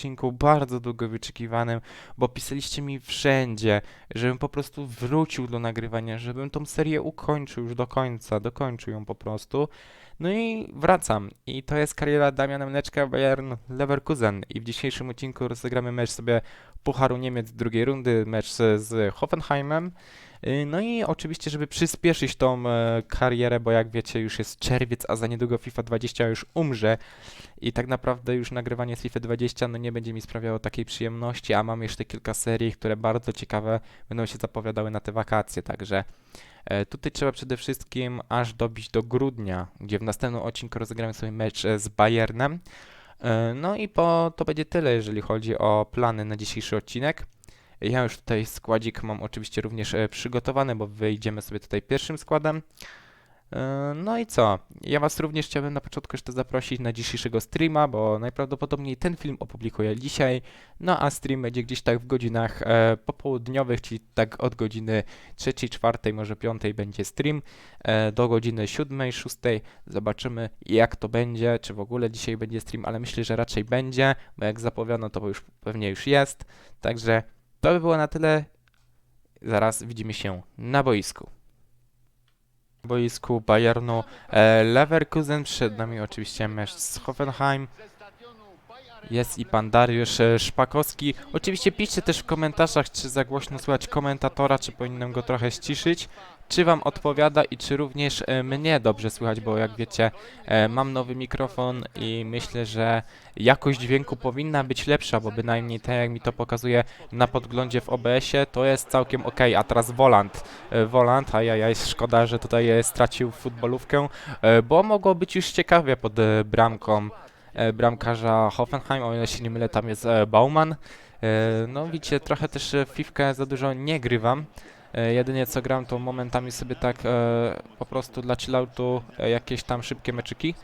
odcinku, bardzo długo wyczekiwanym, bo pisaliście mi wszędzie, żebym po prostu wrócił do nagrywania, żebym tą serię ukończył już do końca, dokończył ją po prostu. No i wracam. I to jest kariera Damiana Mleczka, Bayern Leverkusen. I w dzisiejszym odcinku rozegramy mecz sobie Pucharu Niemiec drugiej rundy, mecz z Hoffenheimem. Y, No i oczywiście, żeby przyspieszyć tą e, karierę, bo jak wiecie, już jest czerwiec, a za niedługo FIFA 20 już umrze i tak naprawdę już nagrywanie z FIFA 20 no nie będzie mi sprawiało takiej przyjemności, a mam jeszcze kilka serii, które bardzo ciekawe będą się zapowiadały na te wakacje, także e, tutaj trzeba przede wszystkim aż dobić do grudnia, gdzie w następnym odcinku rozegramy sobie mecz e, z Bayernem. No i po, to będzie tyle, jeżeli chodzi o plany na dzisiejszy odcinek. Ja już tutaj składzik mam oczywiście również e, przygotowany, bo wyjdziemy sobie tutaj pierwszym składem. E, No i co? Ja Was również chciałbym na początku jeszcze zaprosić na dzisiejszego streama, bo najprawdopodobniej ten film opublikuję dzisiaj. No a stream będzie gdzieś tak w godzinach e, popołudniowych, czyli tak od godziny 3, 4, może 5 będzie stream e, do godziny 7, 6. Zobaczymy jak to będzie, czy w ogóle dzisiaj będzie stream, ale myślę, że raczej będzie, bo jak zapowiadano to już pewnie już jest. Także to by było na tyle. Zaraz widzimy się na boisku. Na boisku Bayernu e, Leverkusen. Przed nami oczywiście mecz z Hoffenheim. Jest i pan Dariusz e, Szpakowski. Oczywiście piszcie też w komentarzach, czy za głośno słychać komentatora, czy powinienem go trochę ściszyć. Czy wam odpowiada i czy również e, mnie dobrze słychać, bo jak wiecie, e, mam nowy mikrofon i myślę, że jakość dźwięku powinna być lepsza, bo bynajmniej tak jak mi to pokazuje na podglądzie w OBS-ie, to jest całkiem ok. A teraz Volant. E, Volant, a ja, jest szkoda, że tutaj e, stracił futbolówkę, e, bo mogło być już ciekawie pod e, bramką e, bramkarza Hoffenheim, o ile się nie mylę, tam jest e, Bauman. E, No widzicie, trochę też e, w Fifkę za dużo nie grywam. E, Jedynie co gram to momentami sobie tak e, po prostu dla chilloutu e, jakieś tam szybkie meczyki.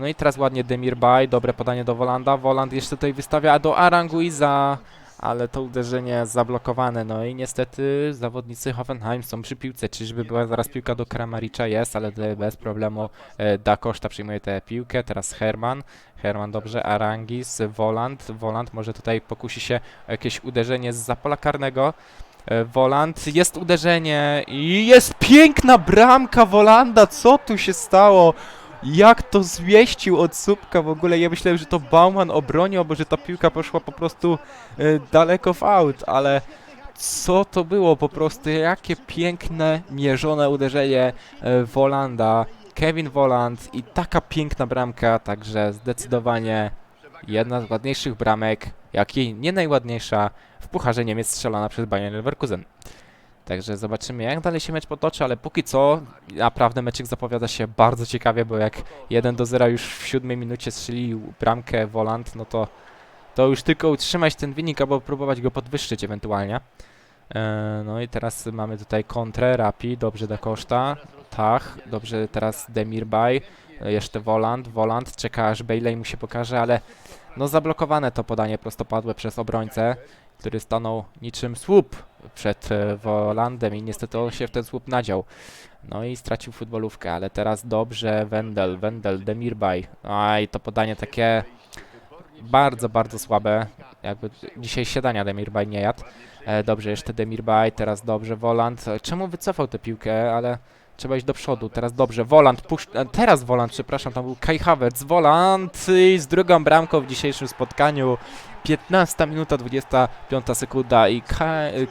No i teraz ładnie Demir Bay, dobre podanie do Wolanda. Woland jeszcze tutaj wystawia do Aranguiza, ale to uderzenie zablokowane. No i niestety zawodnicy Hoffenheim są przy piłce. Czyżby była zaraz piłka do Kramaricza? Jest, ale bez problemu Da Costa przyjmuje tę piłkę. Teraz Herman. Herman dobrze, Arangis, Woland. Woland może tutaj pokusi się jakieś uderzenie z zapola karnego. E, Woland, jest uderzenie i jest piękna bramka Wolanda, co tu się stało? Jak to zwieścił od słupka w ogóle, ja myślałem, że to Bauman obronił, bo że ta piłka poszła po prostu e, daleko w aut, ale co to było? Po prostu, jakie piękne, mierzone uderzenie e, Wolanda, Kevin Woland i taka piękna bramka, także zdecydowanie jedna z ładniejszych bramek, jak i nie najładniejsza w Pucharze Niemiec strzelana przez Bayern Leverkusen. Także zobaczymy jak dalej się mecz potoczy, ale póki co naprawdę meczek zapowiada się bardzo ciekawie, bo jak 1 do 0 już w siódmej minucie strzelił bramkę Volant, no to to już tylko utrzymać ten wynik albo próbować go podwyższyć ewentualnie. E, no i teraz mamy tutaj kontrę, Rapi, dobrze da Koszta, Tach, dobrze teraz Demir Bay, e, jeszcze Volant, Volant czeka aż Bailey mu się pokaże, ale no zablokowane to podanie prostopadłe przez obrońcę, który stanął niczym słup przed e, Wolandem i niestety on się w ten słup nadział. No i stracił futbolówkę, ale teraz dobrze Wendel, Wendel, Demirbay. Aj, to podanie takie bardzo, bardzo słabe. Jakby dzisiaj siadania Demirbay nie jadł. E, dobrze, jeszcze Demirbay, teraz dobrze Woland. E, Czemu wycofał tę piłkę, ale trzeba iść do przodu. Teraz dobrze, Woland, pusz... e, teraz Woland, przepraszam, tam był Kai Havertz, Woland i z drugą bramką w dzisiejszym spotkaniu. 15 minuta 25 sekunda i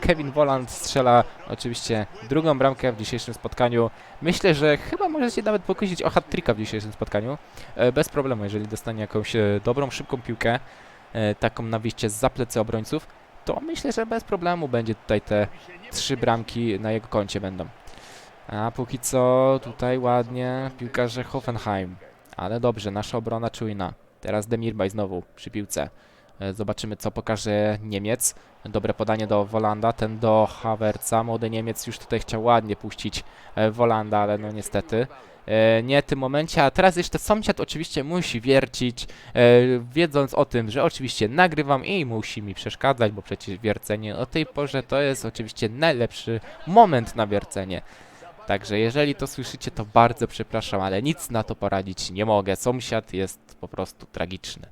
Kevin Woland strzela oczywiście drugą bramkę w dzisiejszym spotkaniu. Myślę, że chyba może się nawet pokusić o hat-tricka w dzisiejszym spotkaniu. E, bez problemu, jeżeli dostanie jakąś e, dobrą, szybką piłkę, taką na wyjście z plecy obrońców, to myślę, że bez problemu będzie tutaj te trzy bramki na jego koncie będą. A póki co tutaj ładnie piłkarze Hoffenheim. Ale dobrze, nasza obrona czujna. Teraz Demirbay znowu przy piłce. E, Zobaczymy, co pokaże Niemiec. Dobre podanie do Wolanda, ten do Havertza. Młody Niemiec już tutaj chciał ładnie puścić e, Wolanda, ale no niestety e, nie w tym momencie. A teraz jeszcze sąsiad oczywiście musi wiercić, wiedząc o tym, że oczywiście nagrywam i musi mi przeszkadzać, bo przecież wiercenie o tej porze to jest oczywiście najlepszy moment na wiercenie. Także jeżeli to słyszycie, to bardzo przepraszam, ale nic na to poradzić nie mogę. Sąsiad jest po prostu tragiczny.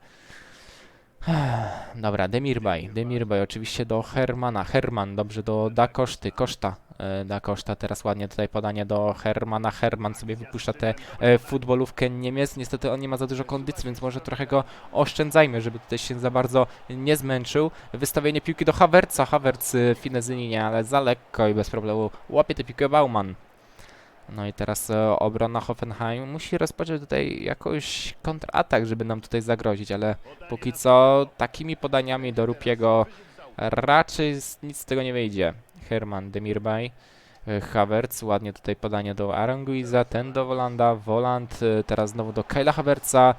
Dobra, Demirbay. Demirbay oczywiście do Hermana. Herman, dobrze, do Da Koszty. Koszta. E, Da Koszta teraz ładnie tutaj podanie do Hermana. Herman sobie wypuszcza tę e, futbolówkę Niemiec. Niestety on nie ma za dużo kondycji, więc może trochę go oszczędzajmy, żeby tutaj się za bardzo nie zmęczył. Wystawienie piłki do Havertza. Havertz y, finezyjnie, nie, ale za lekko i bez problemu łapie tę piłkę Bauman. No i teraz e, obrona Hoffenheim musi rozpocząć tutaj jakoś kontratak, żeby nam tutaj zagrozić, ale póki co takimi podaniami do Rupiego raczej nic z tego nie wyjdzie. Herman Demirbay, e, Havertz, ładnie tutaj podanie do Aranguiza, ten do Wolanda, Woland, e, teraz znowu do Kyla Havertza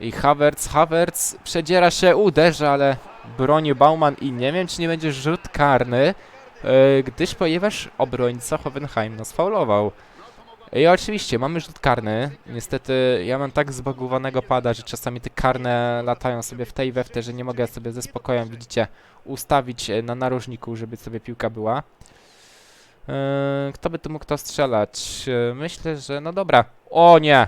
i Havertz, Havertz przedziera się, uderza, ale broni Bauman i nie wiem, czy nie będzie rzut karny, gdyż ponieważ obrońca Hoffenheim nas faulował. I oczywiście, mamy rzut karny. Niestety, ja mam tak zbagowanego pada, że czasami te karne latają sobie w tej i że nie mogę sobie ze spokojem, widzicie, ustawić e, na narożniku, żeby sobie piłka była. Eee, kto by tu mógł to strzelać? Eee, myślę, że no dobra. O nie!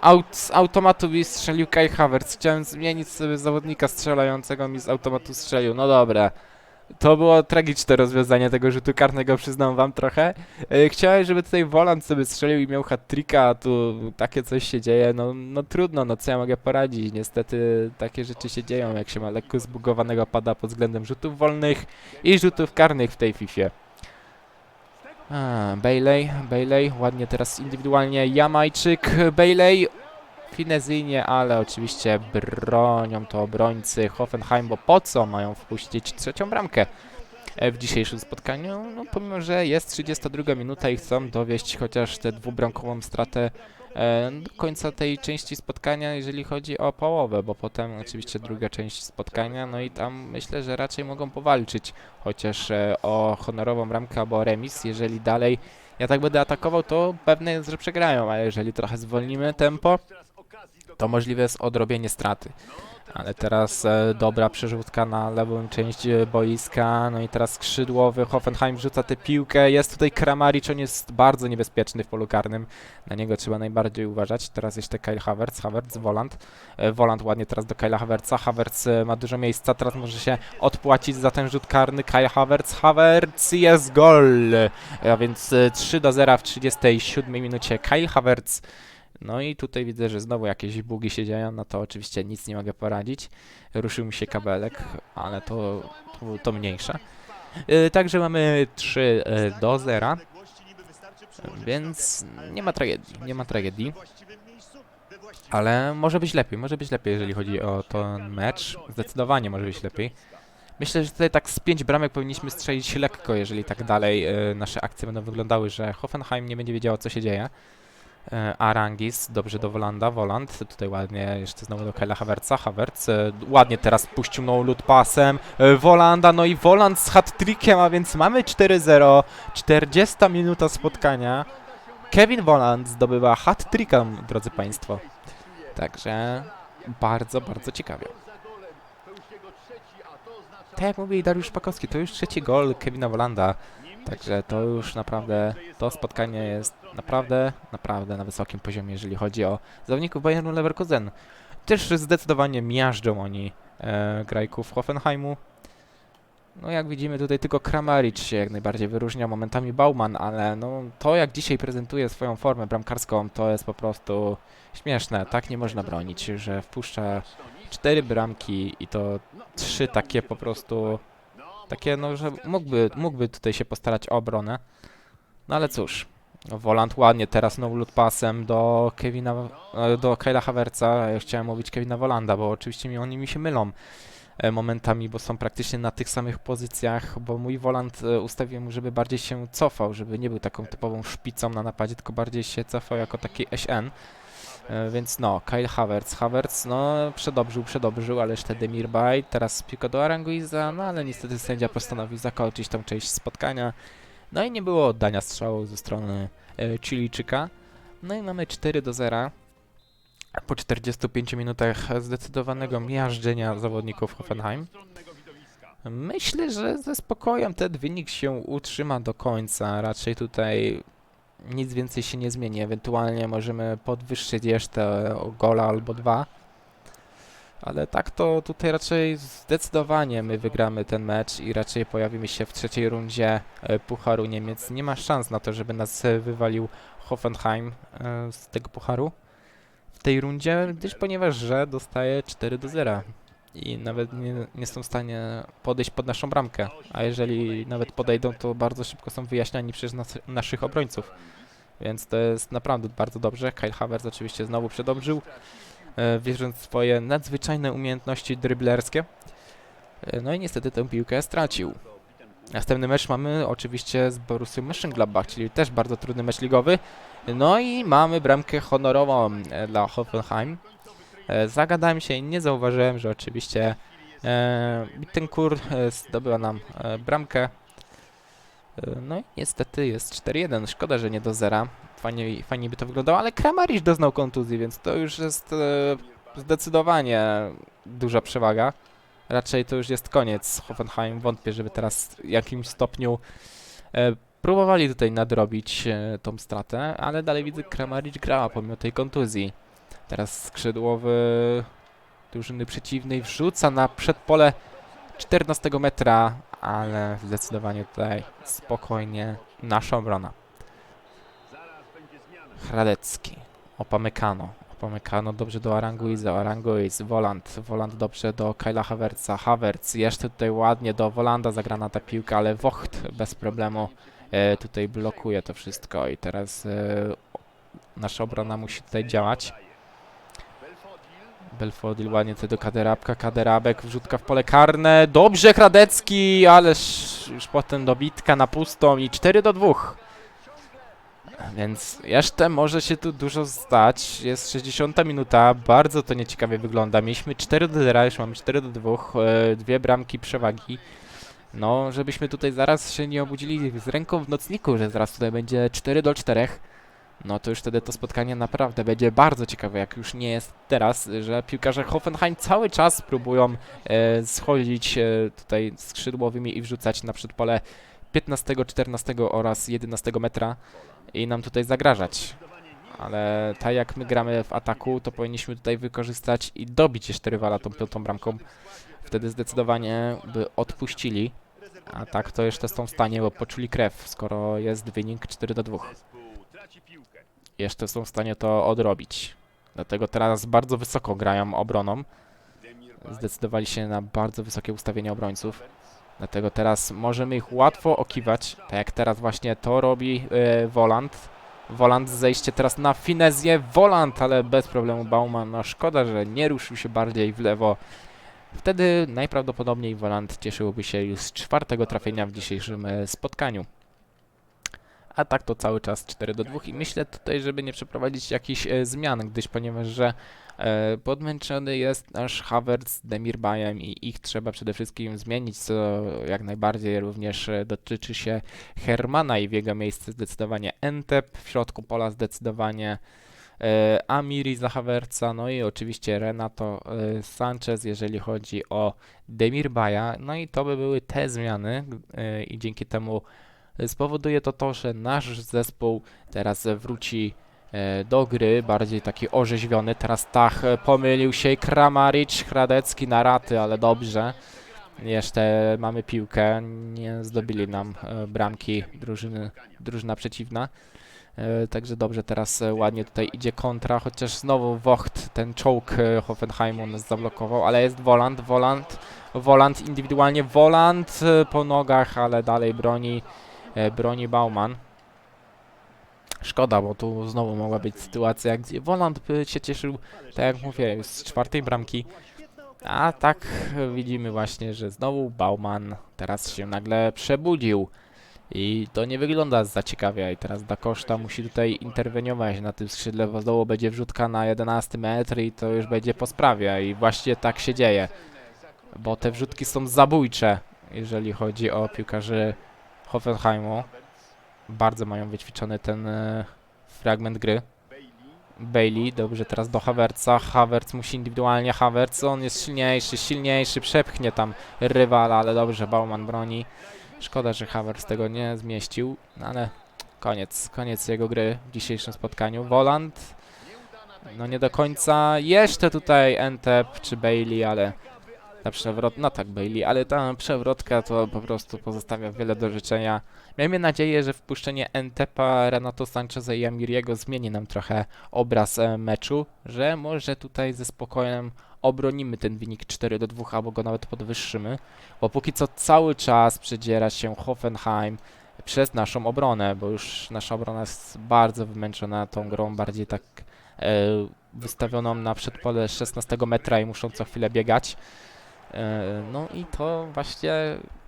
Aut, z automatu mi strzelił Kai Havertz. Chciałem zmienić sobie zawodnika strzelającego, mi z automatu strzelił. No dobra. To było tragiczne rozwiązanie tego rzutu karnego, przyznam wam trochę. E, Chciałem, żeby tutaj Woland sobie strzelił i miał hat-tricka, a tu takie coś się dzieje. No, no trudno, no co ja mogę poradzić. Niestety takie rzeczy się dzieją, jak się ma lekko zbugowanego pada pod względem rzutów wolnych i rzutów karnych w tej Fifie. A, Bailey, Bailey, ładnie teraz indywidualnie Jamajczyk, Bailey, finezyjnie, ale oczywiście bronią to obrońcy Hoffenheim, bo po co mają wpuścić trzecią bramkę w dzisiejszym spotkaniu? No, pomimo, że jest 32 minuta i chcą dowieść chociaż tę dwubramkową stratę e, do końca tej części spotkania, jeżeli chodzi o połowę, bo potem oczywiście druga część spotkania, no i tam myślę, że raczej mogą powalczyć chociaż e, o honorową bramkę albo remis, jeżeli dalej ja tak będę atakował, to pewne jest, że przegrają, a jeżeli trochę zwolnimy tempo, to możliwe jest odrobienie straty. Ale teraz e, dobra przerzutka na lewą część e, boiska, no i teraz skrzydłowy Hoffenheim rzuca tę piłkę, jest tutaj Kramaric, on jest bardzo niebezpieczny w polu karnym, na niego trzeba najbardziej uważać. Teraz jeszcze Kyle Havertz, Havertz, Woland, e, Woland ładnie teraz do Kyla Havertza, Havertz e, ma dużo miejsca, teraz może się odpłacić za ten rzut karny, Kyle Havertz, Havertz jest gol! A więc e, 3 do 0 w 37 minucie. Kyle Havertz no i tutaj widzę, że znowu jakieś bugi się dzieją, no to oczywiście nic nie mogę poradzić. Ruszył mi się kabelek, ale to, to, to mniejsza. Yy, także mamy 3 yy, do 0, więc nie ma tragedii, nie ma tragedii. Ale może być lepiej, może być lepiej, jeżeli chodzi o ten mecz. Zdecydowanie może być lepiej. Myślę, że tutaj tak z 5 bramek powinniśmy strzelić lekko, jeżeli tak dalej yy, nasze akcje będą wyglądały, że Hoffenheim nie będzie wiedziało, co się dzieje. E, Arangis, dobrze do Wolanda, Woland, tutaj ładnie jeszcze znowu do Kyla Havertza, Havertz, e, ładnie teraz puścił no lód pasem, e, Wolanda, no i Woland z hat-trickiem, a więc mamy 4-0, 40 minuta spotkania, Kevin Woland zdobywa hat-tricka, drodzy Państwo, także bardzo, bardzo ciekawie. Tak jak mówił Dariusz Pakowski, to już trzeci gol Kevina Wolanda, Także to już naprawdę, to spotkanie jest naprawdę, naprawdę na wysokim poziomie, jeżeli chodzi o zawodników Bayernu Leverkusen. Też zdecydowanie miażdżą oni e, grajków Hoffenheimu. No jak widzimy tutaj tylko Kramaric się jak najbardziej wyróżnia, momentami Bauman, ale no to jak dzisiaj prezentuje swoją formę bramkarską to jest po prostu śmieszne. Tak nie można bronić, że wpuszcza cztery bramki i to trzy takie po prostu takie, no, że mógłby, mógłby tutaj się postarać o obronę. No ale cóż. Woland ładnie teraz no lód pasem do Kevina, e, do Kyla Havertza. Ja chciałem mówić Kevina Wolanda, bo oczywiście mi, oni mi się mylą e, momentami, bo są praktycznie na tych samych pozycjach, bo mój Woland e, ustawiłem żeby bardziej się cofał, żeby nie był taką typową szpicą na napadzie, tylko bardziej się cofał jako taki SN. E, Więc no, Kyle Havertz. Havertz, no, przedobrzył, przedobrzył, ale jeszcze Demirbay. Teraz piłka do Aranguiza, no ale niestety sędzia postanowił zakończyć tą część spotkania. No i nie było oddania strzału ze strony e, Chilijczyka. No i mamy 4 do 0. Po 45 minutach zdecydowanego miażdżenia zawodników Hoffenheim. Myślę, że ze spokojem ten wynik się utrzyma do końca. Raczej tutaj nic więcej się nie zmieni. Ewentualnie możemy podwyższyć jeszcze o gola albo dwa. Ale tak to tutaj raczej zdecydowanie my wygramy ten mecz i raczej pojawimy się w trzeciej rundzie e, Pucharu Niemiec. Nie ma szans na to, żeby nas e, wywalił Hoffenheim e, z tego Pucharu w tej rundzie, gdyż ponieważ że dostaje 4 do 0 i nawet nie, nie są w stanie podejść pod naszą bramkę, a jeżeli nawet podejdą, to bardzo szybko są wyjaśniani przez nas, naszych obrońców. Więc to jest naprawdę bardzo dobrze. Kyle Havertz oczywiście znowu przedobrzył, e, wierząc w swoje nadzwyczajne umiejętności dryblerskie. E, No i niestety tę piłkę stracił. Następny mecz mamy oczywiście z Borussią Mönchengladbach, czyli też bardzo trudny mecz ligowy. No i mamy bramkę honorową e, dla Hoffenheim. E, Zagadałem się i nie zauważyłem, że oczywiście e, Bittencourt e, zdobyła nam bramkę. No i niestety jest 4-1. Szkoda, że nie do zera. Fajnie, fajnie by to wyglądało, ale Kramaric doznał kontuzji, więc to już jest zdecydowanie duża przewaga. Raczej to już jest koniec Hoffenheim. Wątpię, żeby teraz w jakimś stopniu próbowali tutaj nadrobić tą stratę, ale dalej widzę Kramaric grała pomimo tej kontuzji. Teraz skrzydłowy drużyny przeciwnej wrzuca na przedpole 14 metra, ale zdecydowanie tutaj spokojnie nasza obrona. Hradecki, Opamecano, Opamecano dobrze do Aranguiza, Aranguiz, Volant, Volant dobrze do Kyla Havertza, Havertz jeszcze tutaj ładnie do Volanda zagrana ta piłka, ale Vocht bez problemu e, tutaj blokuje to wszystko i teraz e, nasza obrona musi tutaj działać. Belfodil ładnie tutaj do Kaderabka, Kaderabek, wrzutka w pole karne, dobrze Hradecki, ależ już potem dobitka na pustą i 4 do 2. Więc jeszcze może się tu dużo stać. Jest 60 minuta, bardzo to nieciekawie wygląda. Mieliśmy 4 do 0, już mamy 4 do 2, e, dwie bramki przewagi. No, żebyśmy tutaj zaraz się nie obudzili z ręką w nocniku, że zaraz tutaj będzie 4 do 4. No to już wtedy to spotkanie naprawdę będzie bardzo ciekawe, jak już nie jest teraz, że piłkarze Hoffenheim cały czas próbują e, schodzić e, tutaj skrzydłowymi i wrzucać na przedpole 15, 14 oraz 11 metra i nam tutaj zagrażać. Ale tak jak my gramy w ataku, to powinniśmy tutaj wykorzystać i dobić jeszcze rywala tą piątą bramką. Wtedy zdecydowanie by odpuścili. A tak to jeszcze są w stanie, bo poczuli krew, skoro jest wynik 4 do 2 jeszcze są w stanie to odrobić. Dlatego teraz bardzo wysoko grają obroną. Zdecydowali się na bardzo wysokie ustawienie obrońców. Dlatego teraz możemy ich łatwo okiwać, tak jak teraz właśnie to robi e, Volant. Volant zejście teraz na finezję. Volant, ale bez problemu Bauman. No szkoda, że nie ruszył się bardziej w lewo. Wtedy najprawdopodobniej Volant cieszyłby się już z czwartego trafienia w dzisiejszym e, spotkaniu. A tak to cały czas 4 do 2 i myślę tutaj, żeby nie przeprowadzić jakichś e, zmian, gdyż ponieważ, że e, podmęczony jest nasz Havertz z Demirbajem i ich trzeba przede wszystkim zmienić, co jak najbardziej również e, dotyczy się Hermana i w jego miejsce zdecydowanie Entep, w środku pola zdecydowanie Amiri za Havertza, no i oczywiście Renato Sanchez, jeżeli chodzi o Demirbaja, no i to by były te zmiany i dzięki temu spowoduje to to, że nasz zespół teraz wróci e, do gry, bardziej taki orzeźwiony. Teraz Tach pomylił się Kramaric, Hradecki na raty, ale dobrze. Jeszcze mamy piłkę, nie zdobili nam e, bramki drużyny, drużyna przeciwna. E, Także dobrze, teraz ładnie tutaj idzie kontra, chociaż znowu Vocht, ten czołg Hoffenheimu nas zablokował, ale jest Volant, Volant, Volant indywidualnie, Volant e, po nogach, ale dalej broni broni Bauman. Szkoda, bo tu znowu mogła być sytuacja, gdzie Volant by się cieszył, tak jak mówię, z czwartej bramki. A tak e, widzimy właśnie, że znowu Bauman teraz się nagle przebudził. I to nie wygląda za ciekawie. I teraz Da Costa musi tutaj interweniować na tym skrzydle, bo znowu będzie wrzutka na 11 metr i to już będzie po sprawie. I właśnie tak się dzieje. Bo te wrzutki są zabójcze, jeżeli chodzi o piłkarzy Hoffenheimu. Bardzo mają wyćwiczony ten e, fragment gry. Bailey, dobrze teraz do Havertza. Havertz musi indywidualnie. Havertz, on jest silniejszy, silniejszy, przepchnie tam rywala, ale dobrze, Bauman broni. Szkoda, że Havertz tego nie zmieścił, no ale koniec, koniec jego gry w dzisiejszym spotkaniu. Volant, No nie do końca. Jeszcze tutaj Entep czy Bailey, ale ta przewrot... No tak, Bailey, ale ta przewrotka to po prostu pozostawia wiele do życzenia. Miejmy nadzieję, że wpuszczenie Entepa, Renato Sancheza i Amiriego zmieni nam trochę obraz e, meczu, że może tutaj ze spokojem obronimy ten wynik 4 do 2 albo go nawet podwyższymy, bo póki co cały czas przedziera się Hoffenheim przez naszą obronę, bo już nasza obrona jest bardzo wymęczona tą grą, bardziej tak e, wystawioną na przedpole 16 metra i muszą co chwilę biegać. E, No i to właśnie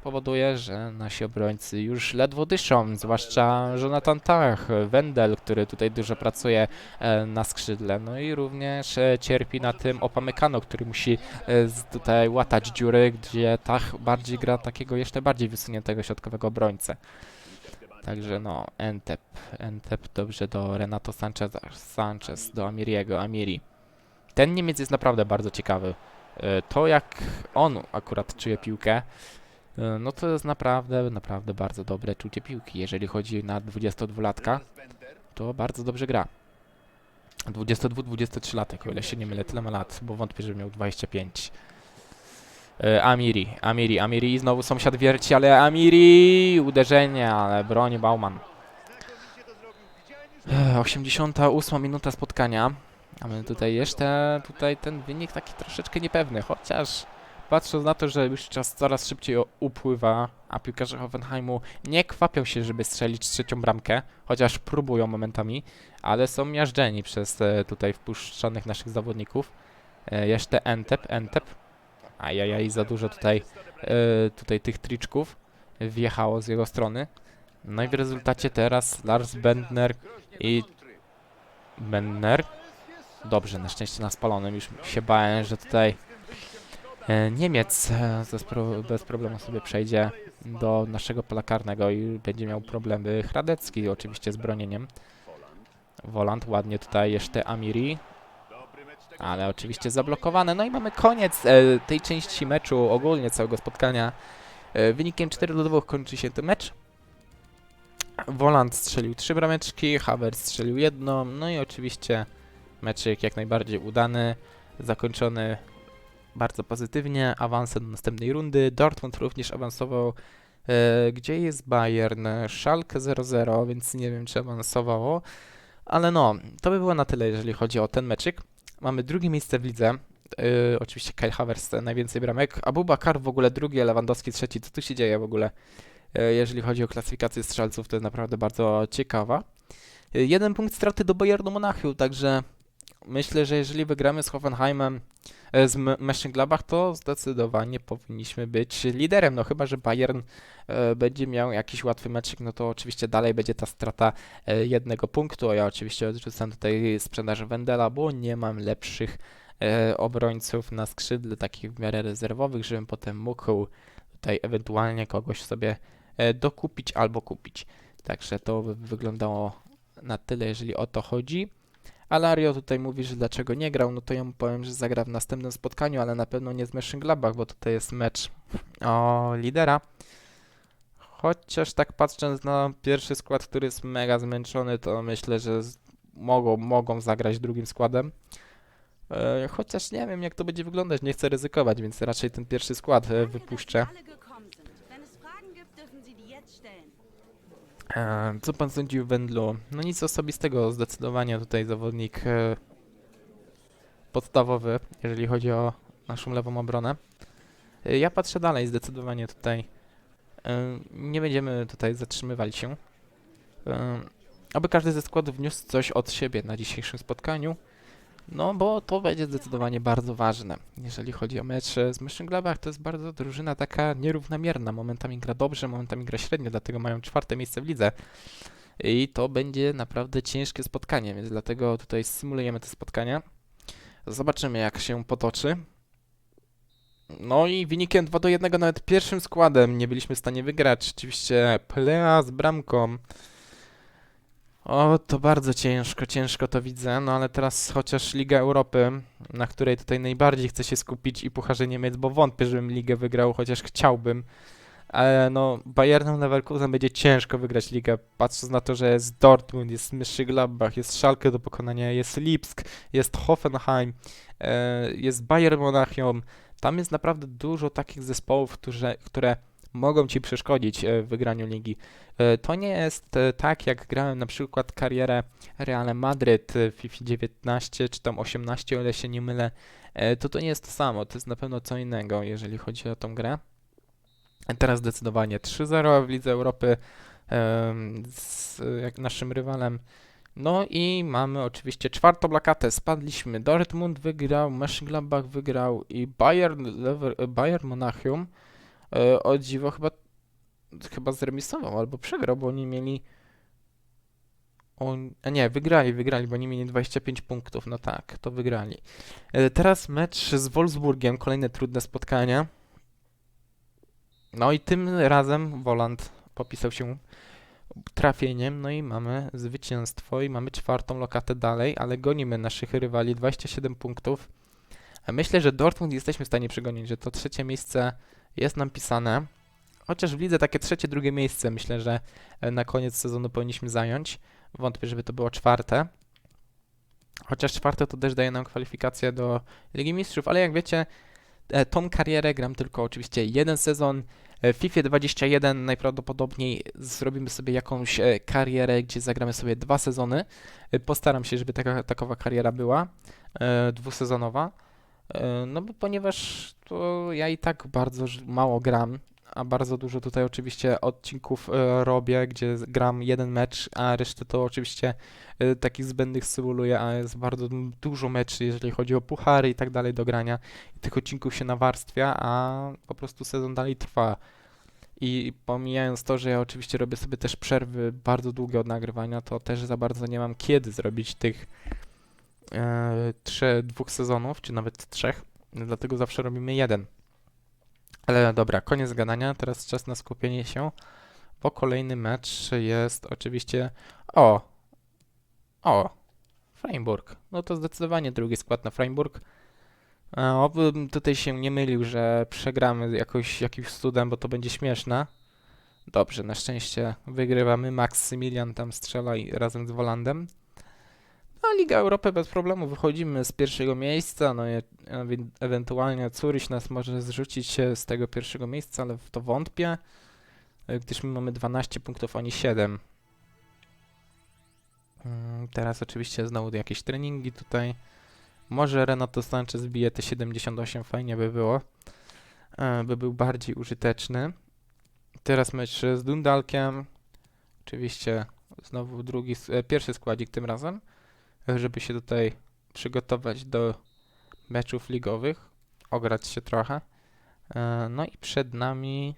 powoduje, że nasi obrońcy już ledwo dyszą, zwłaszcza Jonathan Tach, Wendel, który tutaj dużo pracuje e, na skrzydle, no i również e, cierpi na tym Opamecano, który musi tutaj łatać dziury, gdzie Tach bardziej gra takiego jeszcze bardziej wysuniętego środkowego obrońcę. Także no, Entep, Entep dobrze do Renato Sancheza, Sanchez do Amiriego, Amiri. Ten Niemiec jest naprawdę bardzo ciekawy. E, To jak on akurat czuje piłkę, e, no to jest naprawdę, naprawdę bardzo dobre czucie piłki. Jeżeli chodzi na 22-latka, to bardzo dobrze gra. 22-23 latek, o ile się nie mylę, tyle ma lat, bo wątpię, że miał 25. E, Amiri, Amiri, Amiri, znowu sąsiad wierci, ale Amiri, uderzenie, ale broni Bauman. E, 88 minuta spotkania. Mamy tutaj jeszcze tutaj ten wynik taki troszeczkę niepewny, chociaż patrząc na to, że już czas coraz szybciej upływa, a piłkarze Hoffenheimu nie kwapią się, żeby strzelić trzecią bramkę, chociaż próbują momentami, ale są miażdżeni przez e, tutaj wpuszczonych naszych zawodników. E, jeszcze Entep, Entep. Ajajaj, za dużo tutaj, e, tutaj tych triczków wjechało z jego strony. No i w rezultacie teraz Lars Bendner i Bendner. Dobrze, na szczęście na spalonym. Już się bałem, że tutaj e, Niemiec e, bez, pro, bez problemu sobie przejdzie do naszego pola karnego i będzie miał problemy Hradecki oczywiście z bronieniem. Woland ładnie tutaj jeszcze Amiri. Ale oczywiście zablokowane. No i mamy koniec e, tej części meczu, ogólnie całego spotkania. Wynikiem 4 do 2 kończy się ten mecz. Woland strzelił trzy brameczki, Havertz strzelił jedną, no i oczywiście meczyk jak najbardziej udany, zakończony bardzo pozytywnie, awansem do następnej rundy. Dortmund również awansował. E, gdzie jest Bayern? Schalke 0-0, więc nie wiem czy awansowało. Ale no, to by było na tyle, jeżeli chodzi o ten meczyk. Mamy drugie miejsce w lidze. E, oczywiście Kyle Havertz najwięcej bramek. Abubakar w ogóle drugi, Lewandowski trzeci. Co tu się dzieje w ogóle? E, jeżeli chodzi o klasyfikację strzelców, to jest naprawdę bardzo ciekawa. Jeden punkt straty do Bayernu Monachium, także myślę, że jeżeli wygramy z Hoffenheimem, e, z Mönchengladbach, to zdecydowanie powinniśmy być liderem. No chyba, że Bayern e, będzie miał jakiś łatwy meczek, no to oczywiście dalej będzie ta strata e, jednego punktu, ja oczywiście odrzucam tutaj sprzedaż Wendela, bo nie mam lepszych obrońców na skrzydle, takich w miarę rezerwowych, żebym potem mógł tutaj ewentualnie kogoś sobie dokupić albo kupić. Także to wyglądało na tyle, jeżeli o to chodzi. Alario tutaj mówi, że dlaczego nie grał, no to ja mu powiem, że zagra w następnym spotkaniu, ale na pewno nie z Mönchengladbach, bo tutaj jest mecz o lidera. Chociaż tak patrząc na pierwszy skład, który jest mega zmęczony, to myślę, że mogą, mogą zagrać drugim składem. E, chociaż nie wiem, jak to będzie wyglądać, nie chcę ryzykować, więc raczej ten pierwszy skład e, wypuszczę. Co pan sądzi o Wendlu? No nic osobistego, zdecydowanie tutaj zawodnik e, podstawowy, jeżeli chodzi o naszą lewą obronę. E, Ja patrzę dalej, zdecydowanie tutaj e, nie będziemy tutaj zatrzymywali się. E, Aby każdy ze składów wniósł coś od siebie na dzisiejszym spotkaniu, no bo to będzie zdecydowanie bardzo ważne. Jeżeli chodzi o mecz e, z Mönchengladbach, to jest bardzo drużyna taka nierównomierna. Momentami gra dobrze, momentami gra średnio, dlatego mają czwarte miejsce w lidze. I to będzie naprawdę ciężkie spotkanie, więc dlatego tutaj symulujemy te spotkania. Zobaczymy, jak się potoczy. No i wynikiem 2 do 1 nawet pierwszym składem nie byliśmy w stanie wygrać. Oczywiście Plea z bramką. O, to bardzo ciężko, ciężko to widzę, no ale teraz chociaż Liga Europy, na której tutaj najbardziej chcę się skupić i Pucharze Niemiec, bo wątpię, żebym ligę wygrał, chociaż chciałbym. Ale no, Bayernem Leverkusen będzie ciężko wygrać ligę, patrząc na to, że jest Dortmund, jest Mönchengladbach, jest Schalke do pokonania, jest Lipsk, jest Hoffenheim, e, jest Bayern Monachium. Tam jest naprawdę dużo takich zespołów, którzy, które mogą ci przeszkodzić e, w wygraniu ligi. E, To nie jest e, tak, jak grałem na przykład karierę Real Madryt w FIFA 19 czy tam 18, o ile się nie mylę. To to nie jest to samo, to jest na pewno co innego, jeżeli chodzi o tą grę. Teraz zdecydowanie 3-0 w Lidze Europy z naszym rywalem. No i mamy oczywiście czwartą blokatę. Spadliśmy. Dortmund wygrał, Mönchengladbach wygrał i Bayern, Lever, Bayern Monachium o dziwo chyba, chyba zremisował albo przegrał, bo oni mieli on, a nie, wygrali, wygrali, bo oni mieli 25 punktów. No tak, to wygrali. E, Teraz mecz z Wolfsburgiem, kolejne trudne spotkania. No i tym razem Woland popisał się trafieniem, no i mamy zwycięstwo i mamy czwartą lokatę dalej, ale gonimy naszych rywali, 27 punktów. Myślę, że Dortmund jesteśmy w stanie przegonić, że to trzecie miejsce jest nam pisane. Chociaż w lidze takie trzecie, drugie miejsce myślę, że e, na koniec sezonu powinniśmy zająć. Wątpię, żeby to było czwarte. Chociaż czwarte to też daje nam kwalifikację do Ligi Mistrzów, ale jak wiecie, e, tą karierę gram tylko oczywiście jeden sezon. E, W FIFA 21 najprawdopodobniej zrobimy sobie jakąś karierę, gdzie zagramy sobie dwa sezony. Postaram się, żeby taka, takowa kariera była dwusezonowa. E, No bo ponieważ to ja i tak bardzo mało gram, a bardzo dużo tutaj oczywiście odcinków e, robię, gdzie gram jeden mecz, a resztę to oczywiście e, takich zbędnych symuluję, a jest bardzo dużo meczy, jeżeli chodzi o puchary i tak dalej do grania. Tych odcinków się nawarstwia, a po prostu sezon dalej trwa. I pomijając to, że ja oczywiście robię sobie też przerwy bardzo długie od nagrywania, to też za bardzo nie mam kiedy zrobić tych e, trzech, dwóch sezonów, czy nawet trzech. Dlatego zawsze robimy jeden. Ale dobra, koniec gadania. Teraz czas na skupienie się, bo kolejny mecz jest oczywiście. O! O! Freiburg. No to zdecydowanie drugi skład na Freiburg. E, Obym tutaj się nie mylił, że przegramy jakoś jakimś cudem, bo to będzie śmieszne. Dobrze, na szczęście wygrywamy. Maksymilian tam strzela i razem z Wolandem. No, Liga Europy bez problemu wychodzimy z pierwszego miejsca. No, i ewe- ewentualnie Curyś nas może zrzucić się z tego pierwszego miejsca, ale w to wątpię, e, gdyż my mamy 12 punktów, oni 7. Mm, Teraz oczywiście znowu jakieś treningi tutaj. Może Renato Sanchez bije te 78, fajnie by było. E, By był bardziej użyteczny. Teraz mecz z Dundalkiem. Oczywiście znowu drugi, e, pierwszy składzik tym razem, e, żeby się tutaj przygotować do meczów ligowych, ograć się trochę. E, No i przed nami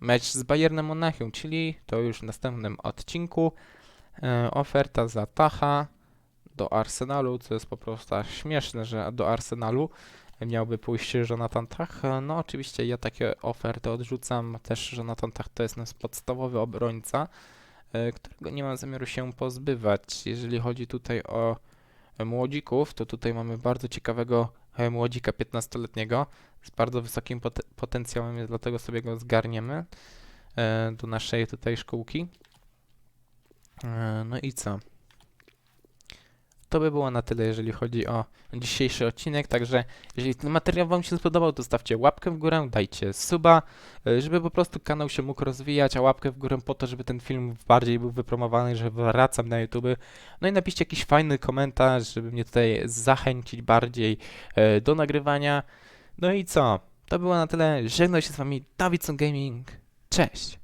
mecz z Bayernem Monachium, czyli to już w następnym odcinku. E, Oferta za Tacha do Arsenalu, co jest po prostu śmieszne, że do Arsenalu miałby pójść Jonathan Tach. E, No oczywiście ja takie oferty odrzucam, też Jonathan Tach to jest nasz podstawowy obrońca, którego nie mam zamiaru się pozbywać. Jeżeli chodzi tutaj o e, młodzików, to tutaj mamy bardzo ciekawego e, młodzika 15-letniego z bardzo wysokim pot- potencjałem, dlatego sobie go zgarniemy e, do naszej tutaj szkółki. E, No i co? To by było na tyle, jeżeli chodzi o dzisiejszy odcinek. Także, jeżeli ten materiał Wam się spodobał, to stawcie łapkę w górę, dajcie suba, e, żeby po prostu kanał się mógł rozwijać, a łapkę w górę po to, żeby ten film bardziej był wypromowany, że wracam na YouTube. No i napiszcie jakiś fajny komentarz, żeby mnie tutaj zachęcić bardziej e, do nagrywania. No i co? To było na tyle. Żegnam się z Wami Davidson Gaming. Cześć!